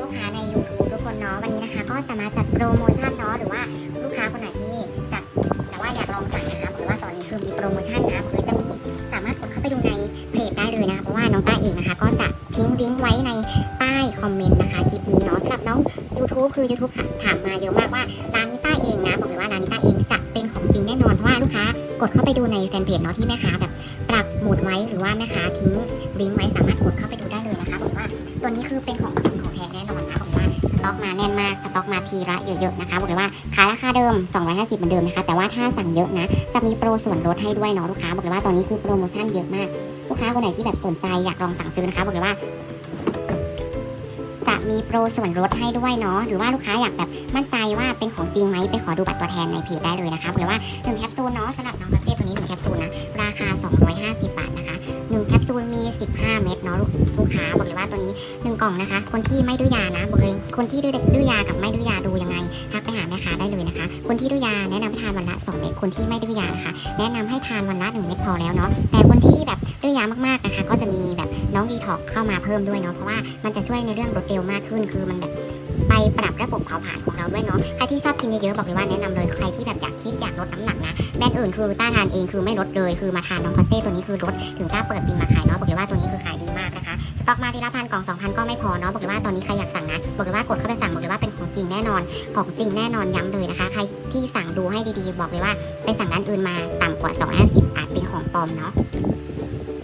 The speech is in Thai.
ลูกค้าใน YouTube ทุกคนเนาะวันนี้นะคะ ก็สามารถจัดโปรโมชั่นเนาะหรือว่าลูกค้าคนไหนที่จัดแต่ว่าอยากลองสั่งนะคะหรือว่าตอนนี้คือมีโปรโมชั่นนะหรือจะมีสามารถกดเข้าไปดูในเพจได้เลยนะคะเพราะว่าน้องต้าเองนะคะ ก็จะทิ้งลิงก์ไว้ในใต้คอมเมนต์นะคะคลิปนี้เนาะสำหรับน้อง YouTube คือ YouTube ถามมาเยอะมากว่าร้านนิต้าเองนะบอกเลยว่าร้านนิต้าเองจะเป็นของจริงแน่นอนเพราะว่าลูกค้ากดเข้าไปดูในแฟนเพจเนาะที่แม่ค้าแบบปรับหมดไว้หรือว่าแม่ค้าทิ้งลิงก์ไว้สามารถกดเข้าไป ต็อกมาแน่นมาก สต็อกมาทีละเยอะๆนะคะบอกเลยว่าขายราคาเดิม 250เหมือนเดิมนะคะ แต่ว่าถ้าสั่งเยอะนะ จะมีโปรส่วนลดให้ด้วยเนาะลูกค้าบอกเลยว่าตอนนี้คือโปรโมชั่นเยอะมาก ลูกค้าคนไหนที่แบบสนใจอยากลองสั่งซื้อนะคะบอกเลยว่าจะมีโปรส่วนลดให้ด้วยเนาะหรือว่าลูกค้าอยากแบบมั่นใจว่าเป็นของจริงไหมไปขอดูบัตรตัวแทนในเพจได้เลยนะคะบอกเลยว่าหนึ่งแคปซูลเนาะสำหรับน้องคาเฟ่ตัวนี้หนึ่งแคปซูลนะราคา 250 บาทนะคะ 15 เม็ดเนาะลูกลูกค้าบอกเลยว่าตัวนี้หนึ่งกล่องนะคะ คนที่ไม่ดื้อยานะบอกเลยคนที่ดื้อดื้อยากับไม่ดื้อยาดูยังไงทักไปหาแม่ค้าได้เลยนะคะ คนที่ดื้อยาแนะนำให้ทานวันละ 2 เม็ดคนที่ไม่ดื้อยานะคะแนะนำให้ทานวันละ 1 เม็ดพอแล้วเนาะแต่คนที่แบบดื้อยามากๆนะคะ ก็จะมีแบบน้องดีท็อกเข้ามาเพิ่มด้วยเนาะเพราะว่ามันจะช่วยในเรื่องรวดเร็วมากขึ้นคือมันแบบไปปรับระบบเผาผลาญของเราด้วยเนาะ ใครที่ชอบกินเยอะๆ บอกเลยว่าแนะนำเลย ใครที่แบบอยากคิดอยากลดน้ำหนักนะ แบรนด์อื่นคือต้าทานเองคือไม่ลดเลย คือมาทานน้องคอสเต้ตัวนี้คือลด ถึงต้าเปิดบินมาขาย ต็อกมาทีละพันกล่องสองพันก็ไม่พอเนาะบอกเลยว่าตอนนี้ใครอยากสั่งนะบอกเลยว่ากดเข้าไปสั่งบอกเลยว่าเป็นของจริงแน่นอน ของจริงแน่นอนย้ำเลยนะคะ ใครที่สั่งดูให้ดีๆ บอกเลยว่าไปสั่งร้านอื่นมาต่ำกว่า250อาจเป็นของปลอมเนาะ